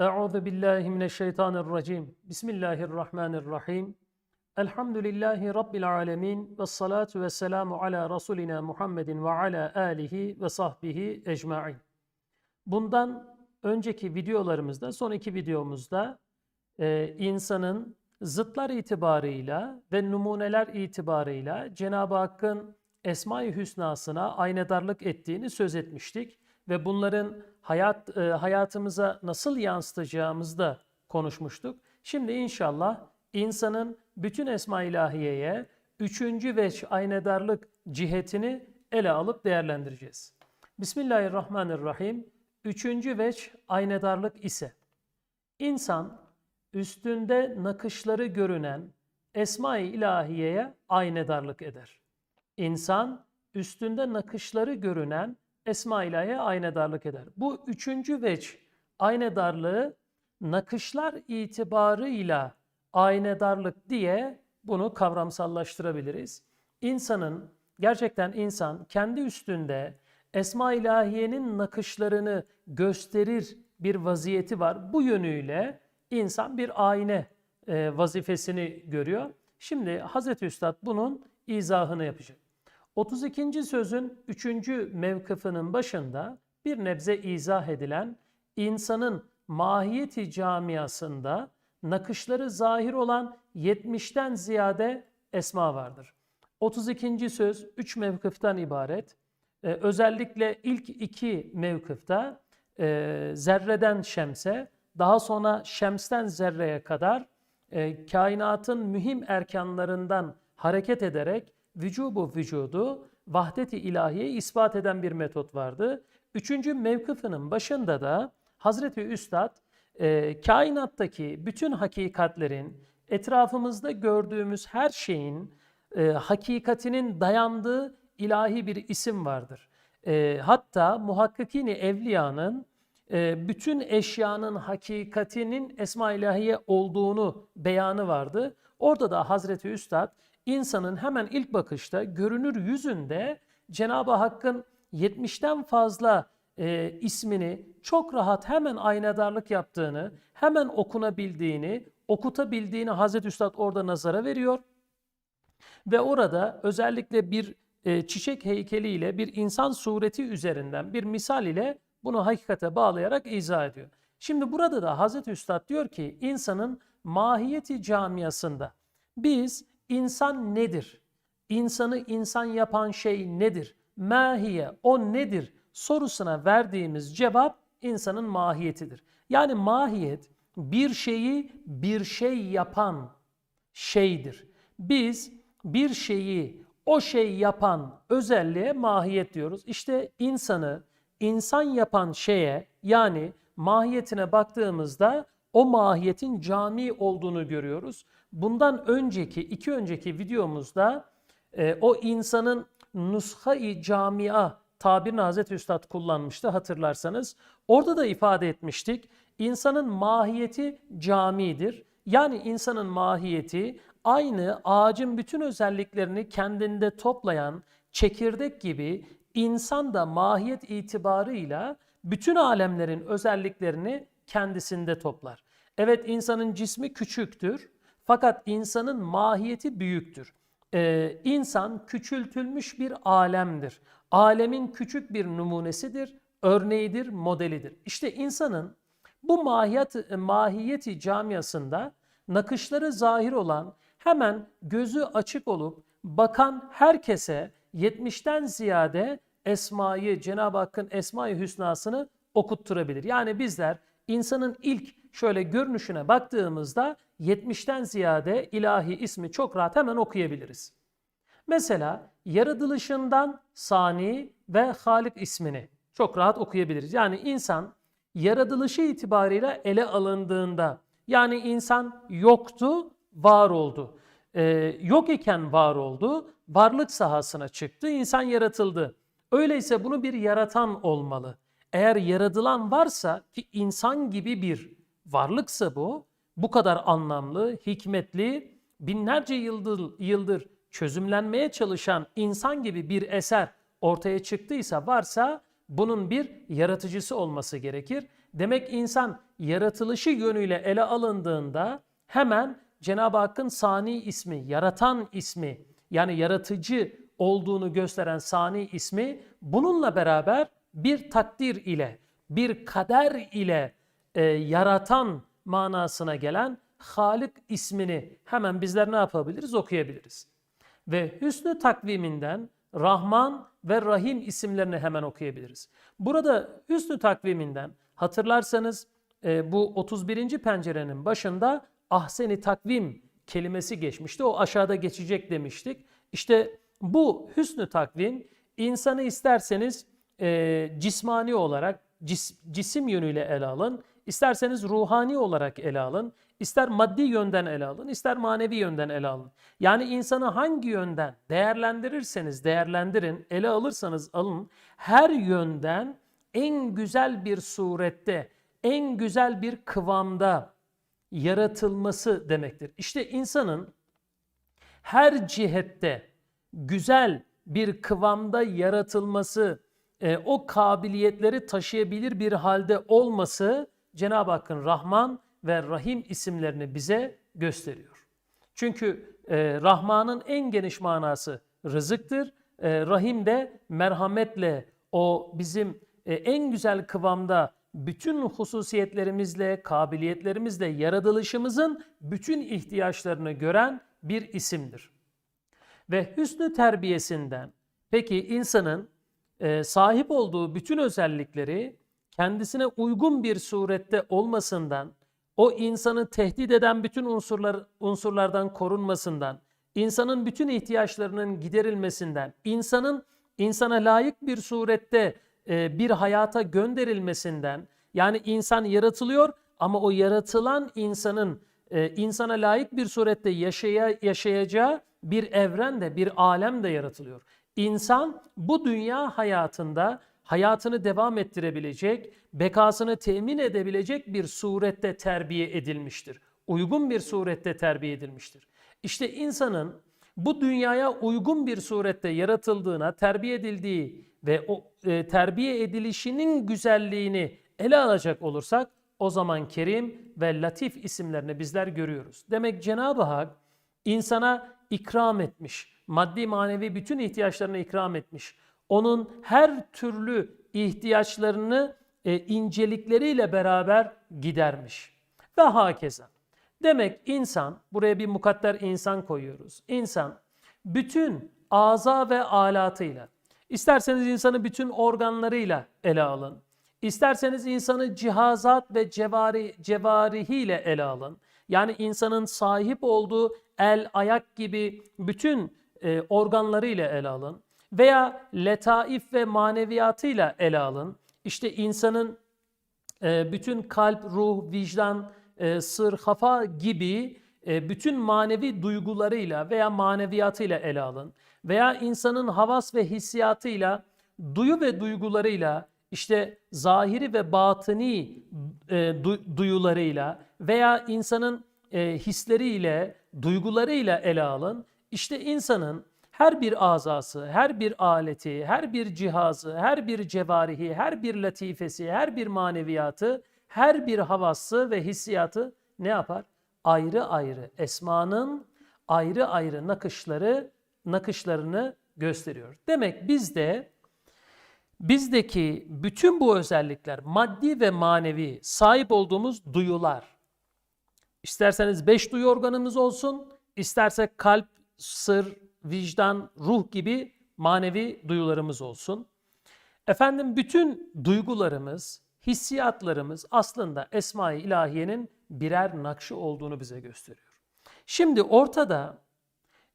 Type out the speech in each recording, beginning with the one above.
Euzu billahi mineşşeytanirracim. Bismillahirrahmanirrahim. Elhamdülillahi rabbil alamin ve salatu vesselamu ala rasulina Muhammedin ve ala alihi ve sahbihi ecmaîn. Bundan önceki videolarımızda, son iki videomuzda e, insanın zıtlar itibarıyla ve numuneler itibarıyla Cenab-ı Hakk'ın Esma-i Hüsna'sına aynadarlık ettiğini söz etmiştik ve bunların hayat e, hayatımıza nasıl yansıtacağımızı da konuşmuştuk. Şimdi inşallah insanın bütün Esma İlahiye'ye üçüncü veç aynadarlık cihetini ele alıp değerlendireceğiz. Bismillahirrahmanirrahim. Üçüncü veç aynadarlık ise insan üstünde nakışları görünen Esma-i İlahiye'ye aynedarlık eder. İnsan üstünde nakışları görünen Esma ilahiye aynedarlık eder. Bu üçüncü veç aynedarlığı nakışlar itibarıyla aynedarlık diye bunu kavramsallaştırabiliriz. İnsanın gerçekten insan kendi üstünde Esma ilahiyenin nakışlarını gösterir bir vaziyeti var. Bu yönüyle insan bir ayna e, vazifesini görüyor. Şimdi Hazreti Üstad bunun izahını yapacak. 32. sözün 3. mevkıfının başında bir nebze izah edilen insanın mahiyeti camiasında nakışları zahir olan 70'ten ziyade esma vardır. 32. söz 3 mevkıftan ibaret. Ee, özellikle ilk iki mevkıfta e, zerreden şemse, daha sonra şemsten zerreye kadar e, kainatın mühim erkanlarından hareket ederek vücubu vücudu vahdeti ilahiye ispat eden bir metot vardı. Üçüncü mevkıfının başında da Hazreti Üstad e, kainattaki bütün hakikatlerin, etrafımızda gördüğümüz her şeyin e, hakikatinin dayandığı ilahi bir isim vardır. E, hatta muhakkikini evliyanın e, bütün eşyanın hakikatinin esma ilahiye olduğunu beyanı vardı. Orada da Hazreti Üstad insanın hemen ilk bakışta görünür yüzünde Cenab-ı Hakk'ın 70'ten fazla e, ismini çok rahat hemen aynadarlık yaptığını, hemen okunabildiğini, okutabildiğini Hazreti Üstad orada nazara veriyor. Ve orada özellikle bir e, çiçek heykeliyle bir insan sureti üzerinden bir misal ile bunu hakikate bağlayarak izah ediyor. Şimdi burada da Hazreti Üstad diyor ki insanın mahiyeti camiasında biz İnsan nedir? İnsanı insan yapan şey nedir? Mahiye, o nedir? Sorusuna verdiğimiz cevap insanın mahiyetidir. Yani mahiyet bir şeyi bir şey yapan şeydir. Biz bir şeyi o şey yapan özelliğe mahiyet diyoruz. İşte insanı insan yapan şeye yani mahiyetine baktığımızda o mahiyetin cami olduğunu görüyoruz. Bundan önceki, iki önceki videomuzda e, o insanın nushai camia tabirini Hazreti Üstad kullanmıştı hatırlarsanız. Orada da ifade etmiştik. İnsanın mahiyeti camidir. Yani insanın mahiyeti aynı ağacın bütün özelliklerini kendinde toplayan çekirdek gibi insan da mahiyet itibarıyla bütün alemlerin özelliklerini kendisinde toplar. Evet insanın cismi küçüktür fakat insanın mahiyeti büyüktür. Ee, insan küçültülmüş bir alemdir. Alemin küçük bir numunesidir, örneğidir, modelidir. İşte insanın bu mahiyet, mahiyeti camiasında nakışları zahir olan hemen gözü açık olup bakan herkese 70'ten ziyade esmayı, Cenab-ı Hakk'ın esma-i hüsnasını okutturabilir. Yani bizler insanın ilk şöyle görünüşüne baktığımızda 70'ten ziyade ilahi ismi çok rahat hemen okuyabiliriz. Mesela yaratılışından Sani ve Halik ismini çok rahat okuyabiliriz. Yani insan yaratılışı itibarıyla ele alındığında yani insan yoktu, var oldu. Ee, yok iken var oldu, varlık sahasına çıktı, insan yaratıldı. Öyleyse bunu bir yaratan olmalı. Eğer yaratılan varsa ki insan gibi bir varlıksa bu, bu kadar anlamlı, hikmetli, binlerce yıldır, yıldır çözümlenmeye çalışan insan gibi bir eser ortaya çıktıysa varsa bunun bir yaratıcısı olması gerekir. Demek insan yaratılışı yönüyle ele alındığında hemen Cenab-ı Hakk'ın sani ismi, yaratan ismi yani yaratıcı olduğunu gösteren sani ismi bununla beraber bir takdir ile, bir kader ile e, yaratan manasına gelen Halik ismini hemen bizler ne yapabiliriz? Okuyabiliriz. Ve hüsnü takviminden Rahman ve Rahim isimlerini hemen okuyabiliriz. Burada hüsnü takviminden hatırlarsanız e, bu 31. pencerenin başında ahseni takvim kelimesi geçmişti. O aşağıda geçecek demiştik. İşte bu hüsnü takvim insanı isterseniz e, cismani olarak cis, cisim yönüyle ele alın, isterseniz ruhani olarak ele alın, ister maddi yönden ele alın, ister manevi yönden ele alın. Yani insanı hangi yönden değerlendirirseniz değerlendirin, ele alırsanız alın, her yönden en güzel bir surette, en güzel bir kıvamda yaratılması demektir. İşte insanın her cihette güzel bir kıvamda yaratılması, e, o kabiliyetleri taşıyabilir bir halde olması Cenab-ı Hakk'ın Rahman ve Rahim isimlerini bize gösteriyor. Çünkü e, Rahman'ın en geniş manası rızıktır. E, Rahim de merhametle o bizim e, en güzel kıvamda bütün hususiyetlerimizle, kabiliyetlerimizle yaratılışımızın bütün ihtiyaçlarını gören bir isimdir. Ve hüsnü terbiyesinden peki insanın e, sahip olduğu bütün özellikleri kendisine uygun bir surette olmasından, o insanı tehdit eden bütün unsurlar unsurlardan korunmasından, insanın bütün ihtiyaçlarının giderilmesinden, insanın insana layık bir surette e, bir hayata gönderilmesinden, yani insan yaratılıyor ama o yaratılan insanın e, insana layık bir surette yaşaya, yaşayacağı bir evren de bir alem de yaratılıyor. İnsan bu dünya hayatında hayatını devam ettirebilecek, bekasını temin edebilecek bir surette terbiye edilmiştir. Uygun bir surette terbiye edilmiştir. İşte insanın bu dünyaya uygun bir surette yaratıldığına, terbiye edildiği ve o e, terbiye edilişinin güzelliğini ele alacak olursak o zaman Kerim ve Latif isimlerini bizler görüyoruz. Demek Cenab-ı Hak insana ikram etmiş, maddi manevi bütün ihtiyaçlarını ikram etmiş. Onun her türlü ihtiyaçlarını e, incelikleriyle beraber gidermiş. Ve hakeza. Demek insan, buraya bir mukadder insan koyuyoruz. İnsan bütün aza ve alatıyla, isterseniz insanı bütün organlarıyla ele alın. İsterseniz insanı cihazat ve cevari, cevarihiyle ele alın. Yani insanın sahip olduğu el, ayak gibi bütün e, organlarıyla ele alın. Veya letaif ve maneviyatıyla ele alın. İşte insanın e, bütün kalp, ruh, vicdan, e, sır, hafa gibi e, bütün manevi duygularıyla veya maneviyatıyla ele alın. Veya insanın havas ve hissiyatıyla, duyu ve duygularıyla, işte zahiri ve batıni du, duyularıyla veya insanın hisleriyle, duygularıyla ele alın. İşte insanın her bir azası, her bir aleti, her bir cihazı, her bir cevarihi, her bir latifesi, her bir maneviyatı, her bir havası ve hissiyatı ne yapar? Ayrı ayrı esmanın ayrı ayrı nakışları, nakışlarını gösteriyor. Demek bizde bizdeki bütün bu özellikler maddi ve manevi sahip olduğumuz duyular. İsterseniz beş duyu organımız olsun, isterse kalp, sır, vicdan, ruh gibi manevi duyularımız olsun. Efendim bütün duygularımız, hissiyatlarımız aslında Esma-i İlahiye'nin birer nakşı olduğunu bize gösteriyor. Şimdi ortada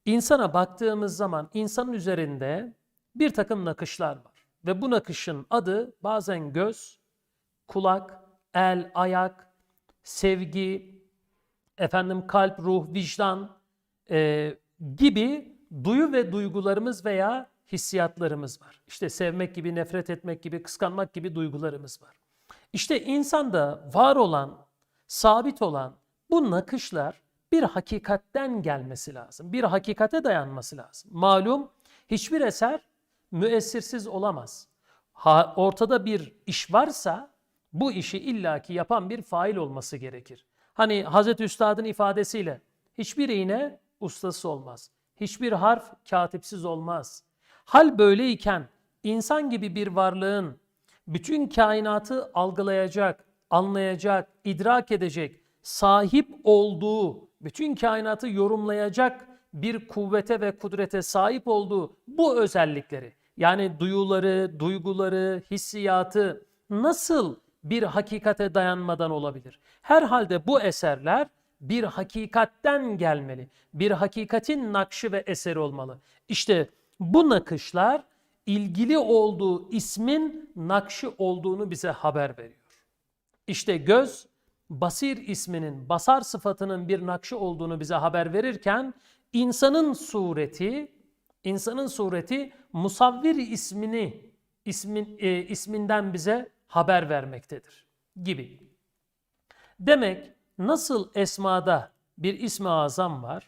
insana baktığımız zaman insanın üzerinde bir takım nakışlar var. Ve bu nakışın adı bazen göz, kulak, el, ayak, sevgi, efendim kalp, ruh, vicdan e, gibi duyu ve duygularımız veya hissiyatlarımız var. İşte sevmek gibi, nefret etmek gibi, kıskanmak gibi duygularımız var. İşte insanda var olan, sabit olan bu nakışlar bir hakikatten gelmesi lazım. Bir hakikate dayanması lazım. Malum hiçbir eser müessirsiz olamaz. Ha, ortada bir iş varsa bu işi illaki yapan bir fail olması gerekir. Hani Hazreti Üstad'ın ifadesiyle hiçbir iğne ustası olmaz. Hiçbir harf katipsiz olmaz. Hal böyleyken insan gibi bir varlığın bütün kainatı algılayacak, anlayacak, idrak edecek, sahip olduğu, bütün kainatı yorumlayacak bir kuvvete ve kudrete sahip olduğu bu özellikleri yani duyuları, duyguları, hissiyatı nasıl bir hakikate dayanmadan olabilir? Herhalde bu eserler bir hakikatten gelmeli. Bir hakikatin nakşı ve eseri olmalı. İşte bu nakışlar ilgili olduğu ismin nakşı olduğunu bize haber veriyor. İşte göz basir isminin basar sıfatının bir nakşı olduğunu bize haber verirken insanın sureti insanın sureti musavvir ismini ismin e, isminden bize haber vermektedir gibi. Demek nasıl esmada bir ismi azam var,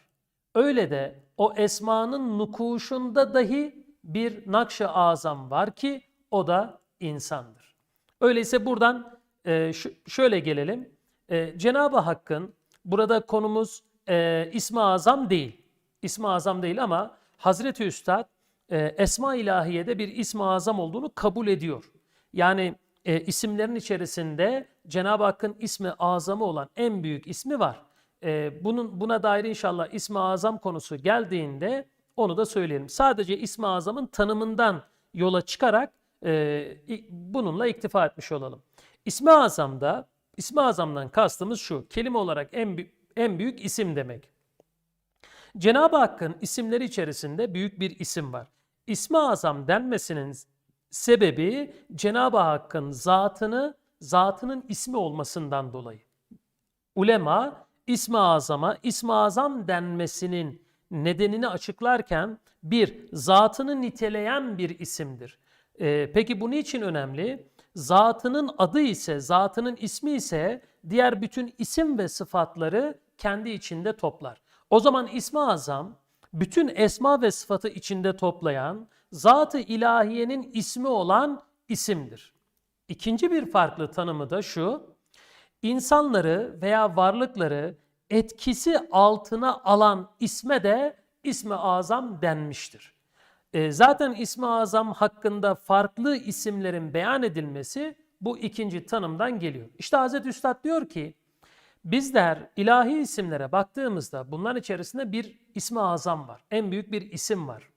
öyle de o esmanın nukuşunda dahi bir nakş-ı azam var ki o da insandır. Öyleyse buradan e, şöyle gelelim. E, Cenab-ı Hakk'ın burada konumuz e, ismi azam değil. İsmi azam değil ama Hazreti Üstad e, Esma ilahiyede bir ismi azam olduğunu kabul ediyor. Yani e, isimlerin içerisinde Cenab-ı Hakk'ın ismi azamı olan en büyük ismi var. E, bunun Buna dair inşallah ismi azam konusu geldiğinde onu da söyleyelim. Sadece ismi azamın tanımından yola çıkarak e, bununla iktifa etmiş olalım. İsmi azamda, ismi azamdan kastımız şu, kelime olarak en, en büyük isim demek. Cenab-ı Hakk'ın isimleri içerisinde büyük bir isim var. İsmi azam denmesinin sebebi Cenab-ı Hakk'ın zatını, zatının ismi olmasından dolayı. Ulema ismi azama, ismi azam denmesinin nedenini açıklarken bir, zatını niteleyen bir isimdir. Ee, peki bu niçin önemli? Zatının adı ise, zatının ismi ise diğer bütün isim ve sıfatları kendi içinde toplar. O zaman ismi azam bütün esma ve sıfatı içinde toplayan zat-ı ilahiyenin ismi olan isimdir. İkinci bir farklı tanımı da şu, insanları veya varlıkları etkisi altına alan isme de ismi azam denmiştir. E, zaten ismi azam hakkında farklı isimlerin beyan edilmesi bu ikinci tanımdan geliyor. İşte Hazreti Üstad diyor ki, Bizler ilahi isimlere baktığımızda bunların içerisinde bir ismi azam var. En büyük bir isim var.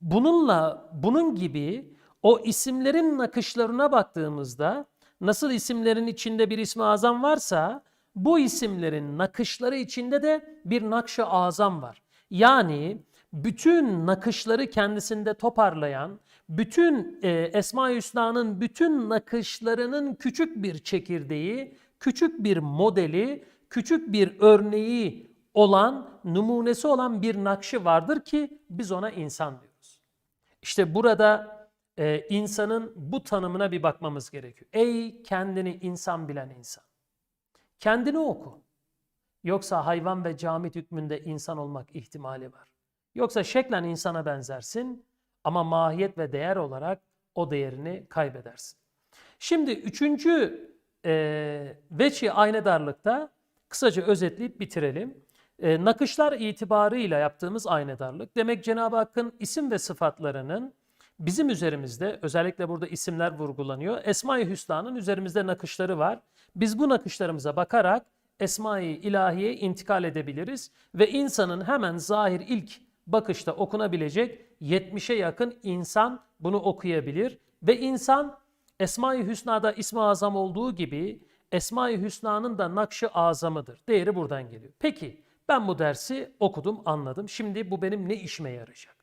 bununla bunun gibi o isimlerin nakışlarına baktığımızda nasıl isimlerin içinde bir ismi azam varsa bu isimlerin nakışları içinde de bir nakşı azam var. Yani bütün nakışları kendisinde toparlayan, bütün e, Esma-i Hüsna'nın bütün nakışlarının küçük bir çekirdeği, küçük bir modeli, küçük bir örneği olan, numunesi olan bir nakşı vardır ki biz ona insan diyoruz. İşte burada e, insanın bu tanımına bir bakmamız gerekiyor. Ey kendini insan bilen insan. Kendini oku. Yoksa hayvan ve camit hükmünde insan olmak ihtimali var. Yoksa şeklen insana benzersin ama mahiyet ve değer olarak o değerini kaybedersin. Şimdi üçüncü e, veçi aynedarlıkta kısaca özetleyip bitirelim. E, nakışlar itibarıyla yaptığımız aynedarlık demek Cenab-ı Hakk'ın isim ve sıfatlarının bizim üzerimizde özellikle burada isimler vurgulanıyor. Esma-i Hüsna'nın üzerimizde nakışları var. Biz bu nakışlarımıza bakarak Esma-i İlahiye intikal edebiliriz ve insanın hemen zahir ilk bakışta okunabilecek 70'e yakın insan bunu okuyabilir ve insan Esma-i Hüsna'da ismi azam olduğu gibi Esma-i Hüsna'nın da nakşı azamıdır. Değeri buradan geliyor. Peki ben bu dersi okudum, anladım. Şimdi bu benim ne işime yarayacak?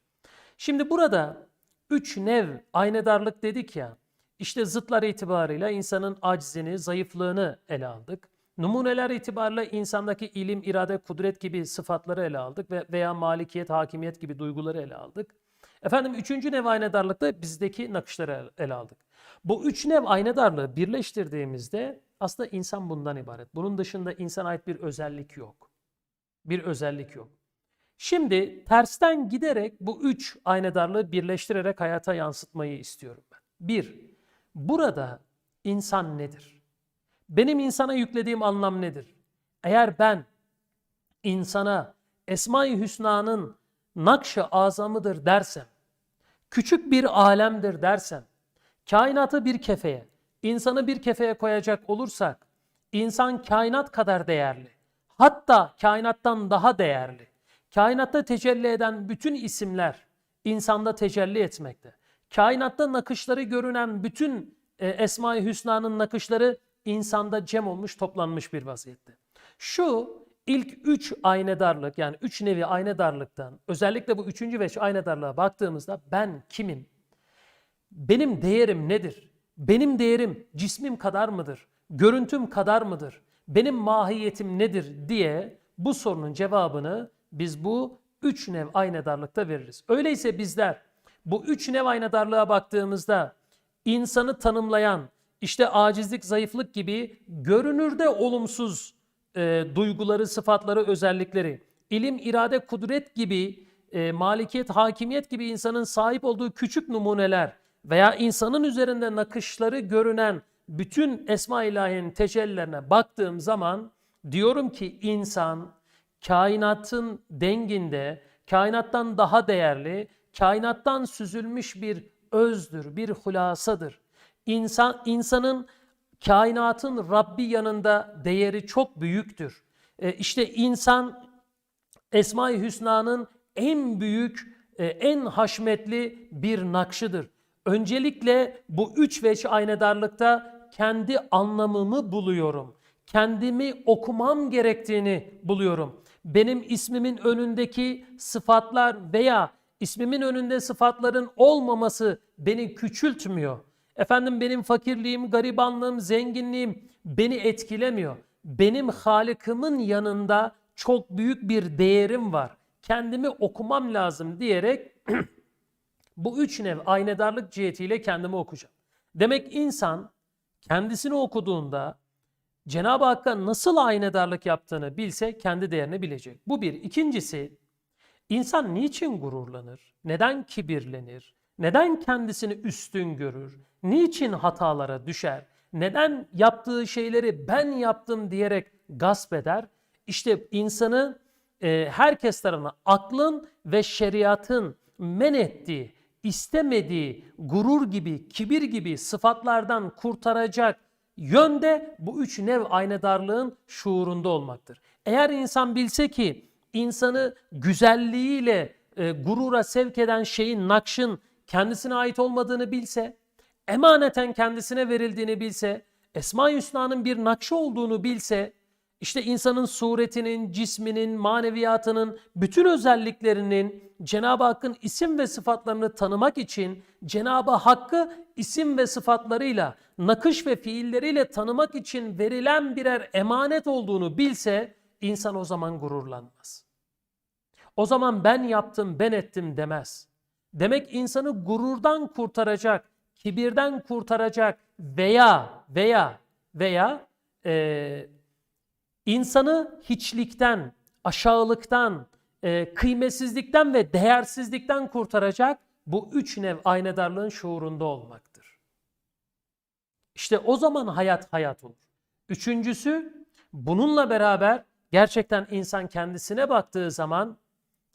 Şimdi burada üç nev aynedarlık dedik ya. İşte zıtlar itibarıyla insanın aczini, zayıflığını ele aldık. Numuneler itibarıyla insandaki ilim, irade, kudret gibi sıfatları ele aldık ve veya malikiyet, hakimiyet gibi duyguları ele aldık. Efendim üçüncü nev aynedarlıkta bizdeki nakışları ele aldık. Bu üç nev aynadarlığı birleştirdiğimizde aslında insan bundan ibaret. Bunun dışında insana ait bir özellik yok. Bir özellik yok. Şimdi tersten giderek bu üç aynadarlığı birleştirerek hayata yansıtmayı istiyorum ben. Bir, burada insan nedir? Benim insana yüklediğim anlam nedir? Eğer ben insana Esma-i Hüsna'nın nakş-ı azamıdır dersem, küçük bir alemdir dersem, kainatı bir kefeye, insanı bir kefeye koyacak olursak, insan kainat kadar değerli, hatta kainattan daha değerli. Kainatta tecelli eden bütün isimler insanda tecelli etmekte. Kainatta nakışları görünen bütün e, Esma-i Hüsna'nın nakışları insanda cem olmuş, toplanmış bir vaziyette. Şu ilk üç aynedarlık yani üç nevi aynedarlıktan özellikle bu üçüncü ve aynedarlığa baktığımızda ben kimim? Benim değerim nedir? Benim değerim cismim kadar mıdır? Görüntüm kadar mıdır? Benim mahiyetim nedir diye bu sorunun cevabını biz bu üç nev aynedarlıkta veririz. Öyleyse bizler bu üç nev aynedarlığa baktığımızda insanı tanımlayan işte acizlik, zayıflık gibi görünürde olumsuz e, duyguları, sıfatları, özellikleri, ilim, irade, kudret gibi, e, malikiyet, hakimiyet gibi insanın sahip olduğu küçük numuneler veya insanın üzerinde nakışları görünen bütün Esma ilahiyenin tecellilerine baktığım zaman diyorum ki insan kainatın denginde, kainattan daha değerli, kainattan süzülmüş bir özdür, bir hulasadır. İnsan, insanın kainatın Rabbi yanında değeri çok büyüktür. E, işte insan Esma-i Hüsna'nın en büyük, e, en haşmetli bir nakşıdır. Öncelikle bu üç veç aynedarlıkta kendi anlamımı buluyorum. Kendimi okumam gerektiğini buluyorum. Benim ismimin önündeki sıfatlar veya ismimin önünde sıfatların olmaması beni küçültmüyor. Efendim benim fakirliğim, garibanlığım, zenginliğim beni etkilemiyor. Benim Halık'ımın yanında çok büyük bir değerim var. Kendimi okumam lazım diyerek bu üç nev aynedarlık cihetiyle kendimi okuyacağım. Demek insan kendisini okuduğunda Cenab-ı Hakk'a nasıl aynedarlık yaptığını bilse kendi değerini bilecek. Bu bir. İkincisi insan niçin gururlanır? Neden kibirlenir? Neden kendisini üstün görür? Niçin hatalara düşer? Neden yaptığı şeyleri ben yaptım diyerek gasp eder? İşte insanı e, herkes tarafından aklın ve şeriatın men ettiği, istemediği gurur gibi, kibir gibi sıfatlardan kurtaracak yönde bu üç nev aynedarlığın şuurunda olmaktır. Eğer insan bilse ki insanı güzelliğiyle e, gurura sevk eden şeyin, nakşın kendisine ait olmadığını bilse, emaneten kendisine verildiğini bilse, Esma-i Hüsna'nın bir nakşı olduğunu bilse, işte insanın suretinin, cisminin, maneviyatının, bütün özelliklerinin Cenab-ı Hakk'ın isim ve sıfatlarını tanımak için Cenab-ı Hakk'ı isim ve sıfatlarıyla, nakış ve fiilleriyle tanımak için verilen birer emanet olduğunu bilse insan o zaman gururlanmaz. O zaman ben yaptım, ben ettim demez. Demek insanı gururdan kurtaracak, kibirden kurtaracak veya veya veya e, insanı hiçlikten, aşağılıktan, e, kıymetsizlikten ve değersizlikten kurtaracak bu üç nev aynedarlığın şuurunda olmaktır. İşte o zaman hayat hayat olur. Üçüncüsü bununla beraber gerçekten insan kendisine baktığı zaman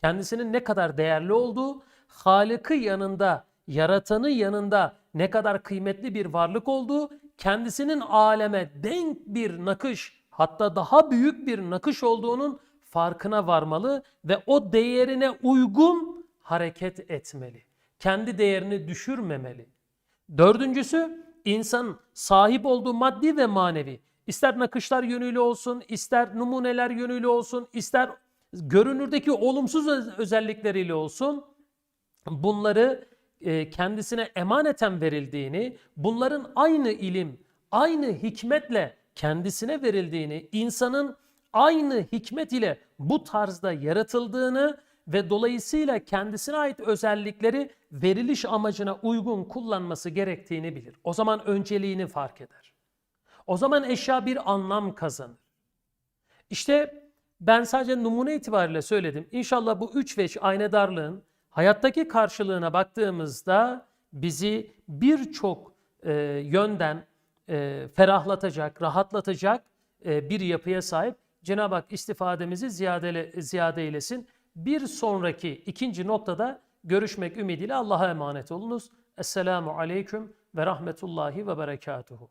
kendisinin ne kadar değerli olduğu, Halık'ı yanında, yaratanı yanında ne kadar kıymetli bir varlık olduğu, kendisinin aleme denk bir nakış, hatta daha büyük bir nakış olduğunun farkına varmalı ve o değerine uygun hareket etmeli. Kendi değerini düşürmemeli. Dördüncüsü insan sahip olduğu maddi ve manevi ister nakışlar yönüyle olsun, ister numuneler yönüyle olsun, ister görünürdeki olumsuz özellikleriyle olsun bunları e, kendisine emaneten verildiğini, bunların aynı ilim, aynı hikmetle kendisine verildiğini, insanın aynı hikmet ile bu tarzda yaratıldığını ve dolayısıyla kendisine ait özellikleri veriliş amacına uygun kullanması gerektiğini bilir. O zaman önceliğini fark eder. O zaman eşya bir anlam kazanır. İşte ben sadece numune itibariyle söyledim. İnşallah bu üç veç aynedarlığın hayattaki karşılığına baktığımızda bizi birçok e, yönden e, ferahlatacak, rahatlatacak e, bir yapıya sahip. Cenab-ı Hak istifademizi ziyade, ziyade eylesin. Bir sonraki ikinci noktada görüşmek ümidiyle Allah'a emanet olunuz. Esselamu Aleyküm ve Rahmetullahi ve Berekatuhu.